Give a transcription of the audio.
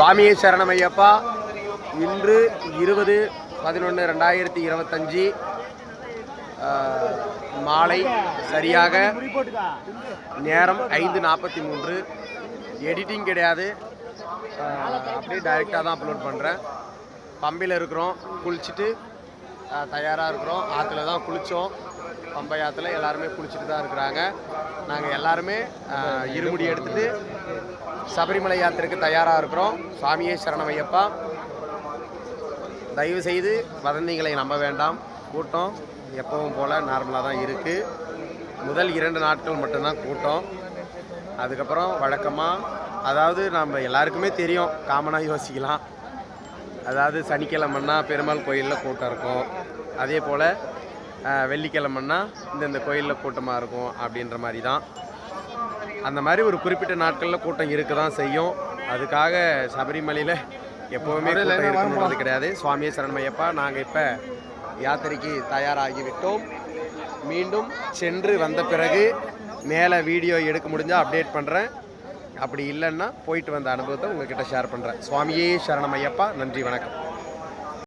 சுவாமியே சரணமையப்பா. இன்று இருபது பதினொன்று ரெண்டாயிரத்தி இருபத்தஞ்சி மாலை சரியாக நேரம் ஐந்து நாற்பத்தி மூன்று. எடிட்டிங் கிடையாது. அப்படியே டைரெக்டாக தான் அப்லோட் பண்ணுறேன் பம்பில் இருக்கிறோம் குளிச்சுட்டு தயாராக இருக்கிறோம். ஆற்றுல தான் குளித்தோம் பம்பையாத்தில் எல்லாருமே குளிச்சுட்டு தான் இருக்கிறாங்க. நாங்கள் எல்லாருமே இருமுடி எடுத்துகிட்டு சபரிமலை யாத்திரைக்கு தயாராக இருக்கிறோம். சுவாமியே சரணமையப்பா. தயவு செய்து வதந்திகளை நம்ப வேண்டாம். கூட்டம் எப்பவும் போல் நார்மலாக தான் இருக்குது முதல் இரண்டு நாட்கள் மட்டும்தான் கூட்டம். அதுக்கப்புறம் வழக்கமாக அதாவது நம்ம எல்லாருக்குமே தெரியும் காமனாக யோசிக்கலாம். அதாவது சனிக்கிழமைன்னா பெருமாள் கோயிலில் கூட்டம் இருக்கும். அதே போல் வெள்ளிக்கிழமைன்னா இந்தந்த கோயிலில் கூட்டமாக இருக்கும் அப்படின்ற மாதிரி தான் அந்த மாதிரி ஒரு குறிப்பிட்ட நாட்களில் கூட்டம் இருக்க தான் செய்யும். அதுக்காக சபரிமலையில் எப்போவுமே கூட்டம் இருக்கணுன்றது கிடையாது. சுவாமியே சரணமையப்பா நாங்கள் இப்போ யாத்திரைக்கு தயாராகி விட்டோம் மீண்டும் சென்று வந்த பிறகு மேலே வீடியோ எடுக்க முடிஞ்சால் அப்டேட் பண்ணுறேன் அப்படி இல்லைன்னா போயிட்டு வந்த அனுபவத்தை உங்ககிட்ட ஷேர் பண்ணுறேன் சுவாமியே சரணமையப்பா நன்றி வணக்கம்.